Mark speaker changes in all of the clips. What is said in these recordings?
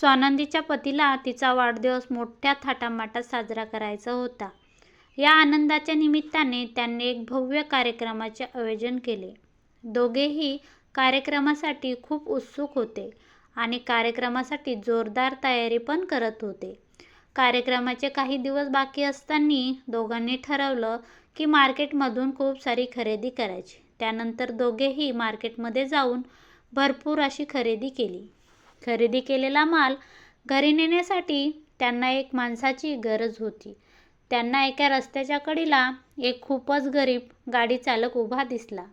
Speaker 1: स्वानंदीच्या पतीला तिचा वाढदिवस मोठ्या थाटामाटात साजरा करायचा होता. या आनंदाच्या निमित्ताने त्यांनी एक भव्य कार्यक्रमाचे आयोजन केले. दोघेही कार्यक्रमासाठी खूप उत्सुक होते आणि कार्यक्रमासाठी जोरदार तयारी पण करत होते. कार्यक्रमाचे काही दिवस बाकी असताना दोघांनी ठरवलं की मार्केटमधून खूप सारी खरेदी करायची. त्यानंतर दोघेही मार्केटमध्ये जाऊन भरपूर अशी खरेदी केली. खरेदी केलेला माल घरी नेण्यासाठी त्यांना एक माणसाची गरज होती. त्यांना एका रस्त्याच्या कडीला एक खूपच गरीब गाडी चालक उभा दिसला.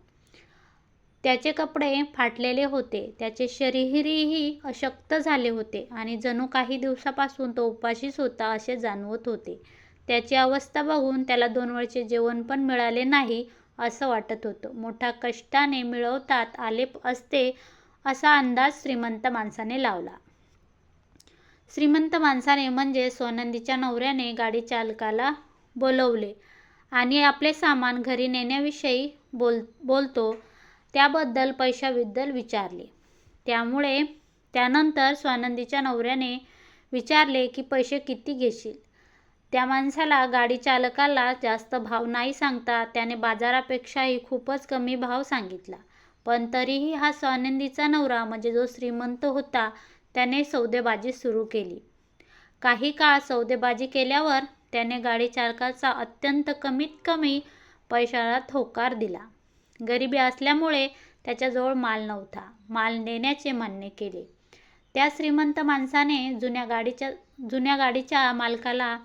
Speaker 1: त्याचे कपडे फाटलेले होते, त्याचे शरीरही अशक्त झाले होते आणि जणू काही दिवसापासून तो उपाशीच होता असे जाणवत होते. त्याची अवस्था बघून त्याला दोन वेळचे जेवण पण मिळाले नाही असं वाटत होतं. मोठ्या कष्टाने मिळवतात आले असते असा अंदाज श्रीमंत माणसाने लावला. श्रीमंत माणसाने म्हणजे स्वानंदीच्या नवऱ्याने गाडीचालकाला बोलवले आणि आपले सामान घरी नेण्याविषयी बोल बोलतो त्याबद्दल पैशाबद्दल विचारले. त्यामुळे त्यानंतर स्वानंदीच्या नवऱ्याने विचारले की पैसे किती घेशील? त्या माणसाला गाडीचालकाला जास्त भाव नाही सांगता त्याने बाजारापेक्षाही खूपच कमी भाव सांगितला. पण तरीही हा स्वानंदीचा नवरा म्हणजे जो श्रीमंत होता त्याने सौदेबाजी सुरू केली. काही काळ सौदेबाजी केल्यावर त्याने गाडी चालकाचा अत्यंत कमीत कमी पैशाला होकार दिला. गरिबी असल्यामुळे त्याच्याजवळ माल नव्हता. माल नेण्याचे मान्य केले. त्या श्रीमंत माणसाने जुन्या गाडीच्या मालकाला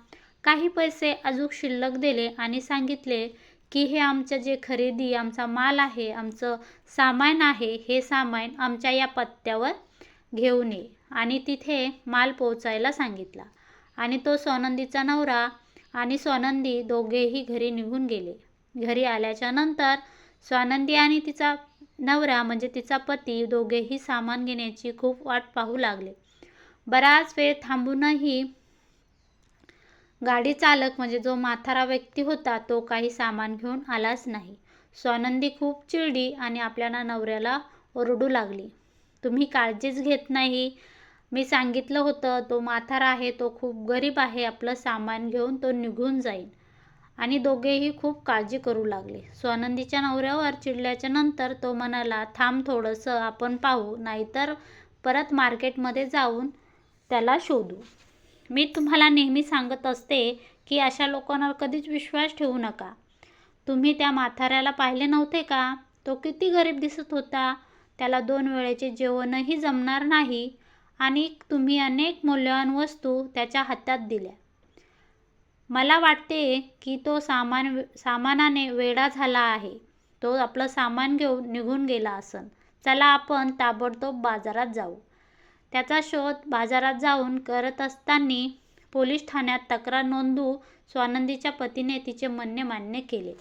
Speaker 1: काही पैसे अजून शिल्लक दिले आणि सांगितले की हे आमचं जे खरेदी, आमचा माल आहे, आमचं सामान आहे हे सामान आमच्या या पत्त्यावर घेऊन ये आणि तिथे माल पोहोचायला सांगितला आणि तो सोनंदीचा नवरा आणि सोनंदी दोघेही घरी निघून गेले. घरी आल्याच्यानंतर स्वानंदी आणि तिचा नवरा म्हणजे तिचा पती दोघेही सामान घेण्याची खूप वाट पाहू लागले. बराच वेळ थांबूनही गाडी चालक म्हणजे जो म्हातारा व्यक्ती होता तो काही सामान घेऊन आलाच नाही. स्वानंदी खूप चिडली आणि आपल्याला नवऱ्याला ओरडू लागली. तुम्ही काळजीच घेत नाही. मी सांगितलं होतं तो म्हातारा आहे, तो खूप गरीब आहे, आपलं सामान घेऊन तो निघून जाईल आणि दोघेही खूप काळजी करू लागले. स्वानंदीच्या नवऱ्यावर चिडल्याच्या नंतर तो म्हणाला थांब थोडंसं आपण पाहू नाहीतर परत मार्केटमध्ये जाऊन त्याला शोधू. मी तुम्हाला नेहमी सांगत असते की अशा लोकांवर कधीच विश्वास ठेवू नका. तुम्ही त्या म्हाताऱ्याला पाहिले नव्हते का? तो किती गरीब दिसत होता. त्याला दोन वेळेचे जेवणही जमणार नाही आणि तुम्ही अनेक मौल्यवान वस्तू त्याच्या हातात दिल्या. मला वाटते की तो सामान सामानाने वेडा झाला आहे. तो आपलं सामान घेऊन निघून गेला असन चला आपण ताबडतोब बाजारात जाऊ. त्याचा शोध बाजारात जाऊन करत असताना पोलीस ठाण्यात तक्रार नोंदू स्वानंदीच्या पतीने तिचे म्हणणे मान्य केले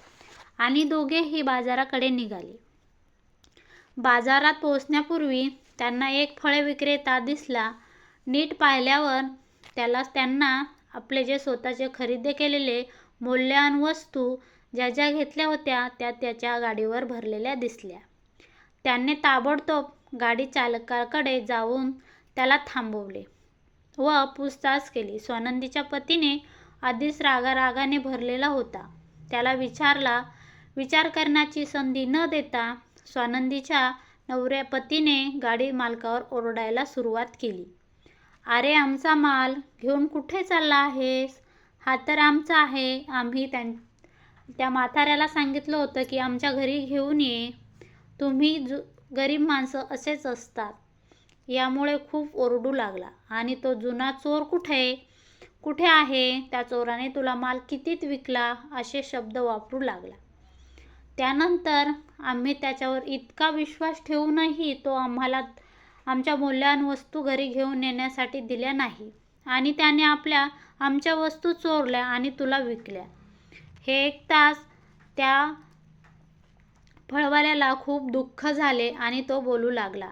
Speaker 1: आणि दोघेही बाजाराकडे निघाले. बाजारात पोहोचण्यापूर्वी त्यांना एक फळे विक्रेता दिसला. नीट पाहिल्यावर त्यांना आपले जे स्वतःचे खरेदी केलेले मौल्यवान वस्तू ज्या ज्या घेतल्या होत्या त्या त्याच्या गाडीवर भरलेल्या दिसल्या. त्यांनी ताबडतोब गाडी चालकाकडे जाऊन त्याला थांबवले व पूछताछ केली. स्वानंदीच्या पतीने आधीच रागारागाने भरलेला होता. त्याला विचारला विचार करण्याची संधी न देता स्वानंदीच्या नवऱ्या पतीने गाडी मालकावर ओरडायला सुरुवात केली. अरे आमचा माल घेऊन कुठे चालला आहेस? हा तर आमचा आहे. आम्ही त्या म्हाताऱ्याला सांगितलं होतं की आमच्या घरी घेऊन ये. तुम्ही जु गरीब माणसं असेच असतात. यामुळे खूप ओरडू लागला आणि तो जुना चोर कुठे आहे? त्या चोराने तुला माल कितीत विकला? असे शब्द वापरू लागला. त्यानंतर आम्ही त्याच्यावर इतका विश्वास ठेवूनही तो आम्हाला आमच्या मौल्यवान वस्तू घरी घेऊन येण्यासाठी दिल्या नाही आणि त्याने आपल्या आमच्या वस्तू चोरल्या आणि तुला विकल्या. हे एक तास त्या फळवाल्याला खूप दुःख झाले आणि तो बोलू लागला.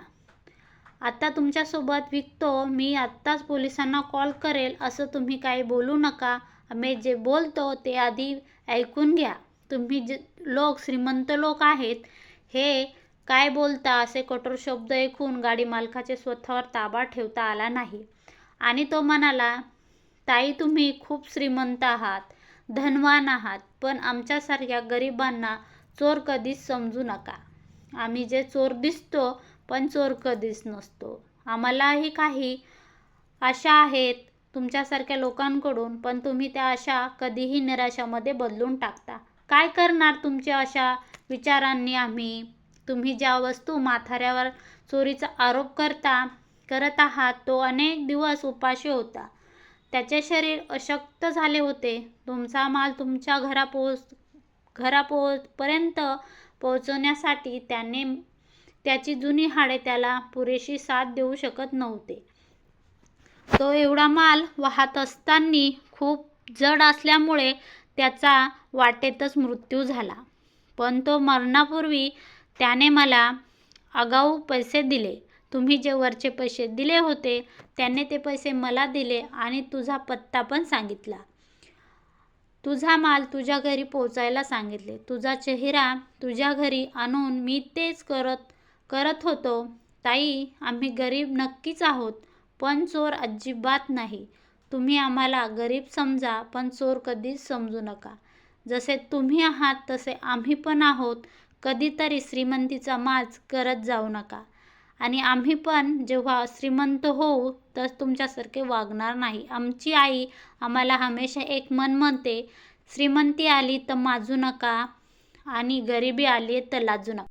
Speaker 1: आता तुमच्यासोबत विकतो मी आत्ताच पोलिसांना कॉल करेल असं तुम्ही काही बोलू नका. आम्ही जे बोलतो ते आधी ऐकून घ्या. तुम्ही जे लोक श्रीमंत लोक आहेत हे काय बोलता? असे कठोर शब्द ऐकून गाडी मालकाचे स्वतःवर ताबा ठेवता आला नाही आणि तो म्हणाला ताई तुम्ही खूप श्रीमंत आहात धनवान आहात पण आमच्यासारख्या गरिबांना चोर कधीच समजू नका आम्ही जे चोर दिसतो पण चोर कधीच नसतो. आम्हालाही काही आशा आहेत तुमच्यासारख्या लोकांकडून पण तुम्ही त्या आशा कधीही निराशामध्ये बदलून टाकता. काय करणार तुमच्या अशा विचारांनी आम्ही? तुम्ही ज्या वस्तू माथाऱ्यावर चोरीचा आरोप करता करत आहात तो अनेक दिवस उपाशी होता. त्याचे शरीर अशक्त झाले होते. तुमचा माल तुमच्या घरा पोच घरा पर्यंत पोहोचवण्यासाठी त्याने त्याची जुनी हाडे त्याला पुरेशी साथ देऊ शकत नव्हते. तो एवढा माल वाहत असताना खूप जड असल्यामुळे त्याचा वाटेतच मृत्यू झाला. पण तो मरणापूर्वी त्याने मला आगाऊ पैसे दिले. तुम्ही जे वरचे पैसे दिले होते त्याने ते पैसे मला दिले आणि तुझा पत्ता पण सांगितला. तुझा माल तुझ्या घरी पोचायला सांगितले. तुझा चेहरा तुझ्या घरी आणून मी तेच करत करत होतो. ताई आम्ही गरीब नक्कीच आहोत पण चोर अजिबात नाही. तुम्ही आम्हाला गरीब समजा पण चोर कधीच समजू नका. जसे तुम्ही आहात तसे आम्ही पण आहोत. कधीतरी श्रीमंतीचा माज करत जाऊ नका. आणि आम्ही पण जेव्हा श्रीमंत होऊ तर तुमच्यासारखे वागणार नाही. आमची आई आम्हाला हमेशा एक मन म्हणते श्रीमंती आली तर माजू नका आणि गरिबी आली तर लाजू नका.